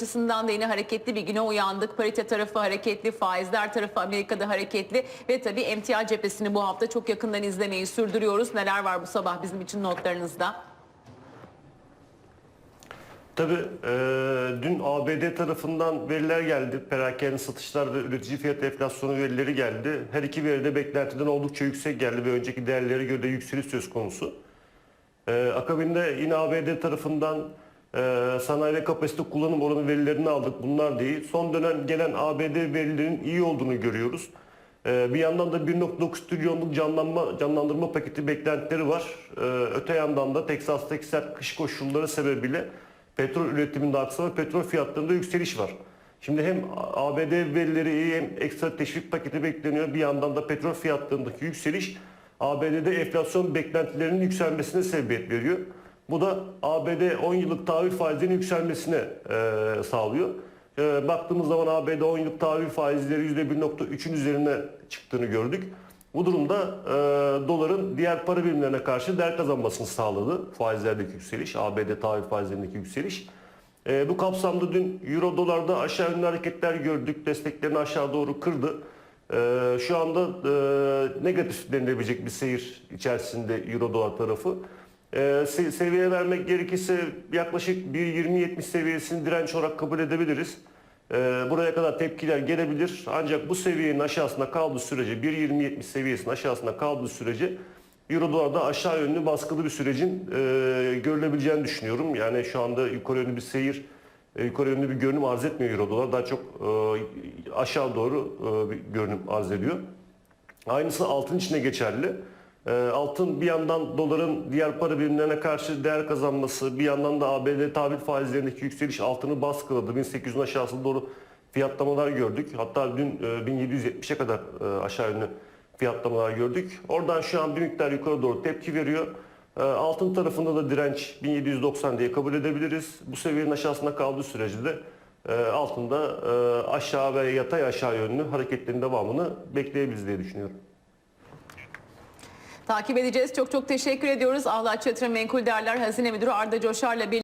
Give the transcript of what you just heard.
açısından da yine hareketli bir güne uyandık. Parite tarafı hareketli, faizler tarafı Amerika'da hareketli ve tabii emtia cephesini bu hafta çok yakından izlemeyi sürdürüyoruz. Neler var bu sabah bizim için notlarınızda? Tabii e, dün ABD tarafından veriler geldi. Perakende satışlar ve üretici fiyat enflasyonu verileri geldi. Her iki veri de beklentiden oldukça yüksek geldi ve önceki değerlere göre de yükseliş söz konusu. E, akabinde yine ABD tarafından e, sanayi ve kapasite kullanım oranı verilerini aldık. Bunlar değil. Son dönem gelen ABD verilerinin iyi olduğunu görüyoruz. E, bir yandan da 1.9 trilyonluk canlanma, canlandırma paketi beklentileri var. E, öte yandan da Teksas'taki sert kış koşulları sebebiyle petrol üretiminde aksama, petrol fiyatlarında yükseliş var. Şimdi hem ABD verileri iyi hem ekstra teşvik paketi bekleniyor. Bir yandan da petrol fiyatlarındaki yükseliş ABD'de enflasyon beklentilerinin yükselmesine sebebiyet veriyor. Bu da ABD 10 yıllık tahvil faizlerinin yükselmesine e, sağlıyor. E, baktığımız zaman ABD 10 yıllık tahvil faizleri %1.3'ün üzerine çıktığını gördük. Bu durumda e, doların diğer para birimlerine karşı değer kazanmasını sağladı. Faizlerdeki yükseliş, ABD tahvil faizlerindeki yükseliş. E, bu kapsamda dün Euro dolarda aşağı yönlü hareketler gördük. Desteklerini aşağı doğru kırdı. E, şu anda e, negatif denilebilecek bir seyir içerisinde Euro dolar tarafı. E, se- seviye vermek gerekirse yaklaşık 1.20-70 seviyesini direnç olarak kabul edebiliriz. Ee, Buraya kadar tepkiler gelebilir. Ancak bu seviyenin aşağısında kaldığı sürece 1.20-70 seviyesinin aşağısında kaldığı sürece Euro dolarda aşağı yönlü baskılı bir sürecin e, görülebileceğini düşünüyorum. Yani şu anda yukarı yönlü bir seyir, e, yukarı yönlü bir görünüm arz etmiyor Euro dolar. Daha çok e, aşağı doğru e, bir görünüm arz ediyor. Aynısı altın için de geçerli. Ee, Altın bir yandan doların diğer para birimlerine karşı değer kazanması, bir yandan da ABD tahvil faizlerindeki yükseliş altını baskıladı. 1800'ün aşağısına doğru fiyatlamalar gördük. Hatta dün e, 1770'e kadar e, aşağı yönlü fiyatlamalar gördük. Oradan şu an bir miktar yukarı doğru tepki veriyor. E, Altın tarafında da direnç 1790 diye kabul edebiliriz. Bu seviyenin aşağısında kaldığı sürece de e, altında e, aşağı ve yatay aşağı yönlü hareketlerin devamını bekleyebiliriz diye düşünüyorum. Takip edeceğiz. Çok çok teşekkür ediyoruz. Ahlat Çatırı Menkul Değerler Hazine Müdürü Arda Coşar'la birlikte.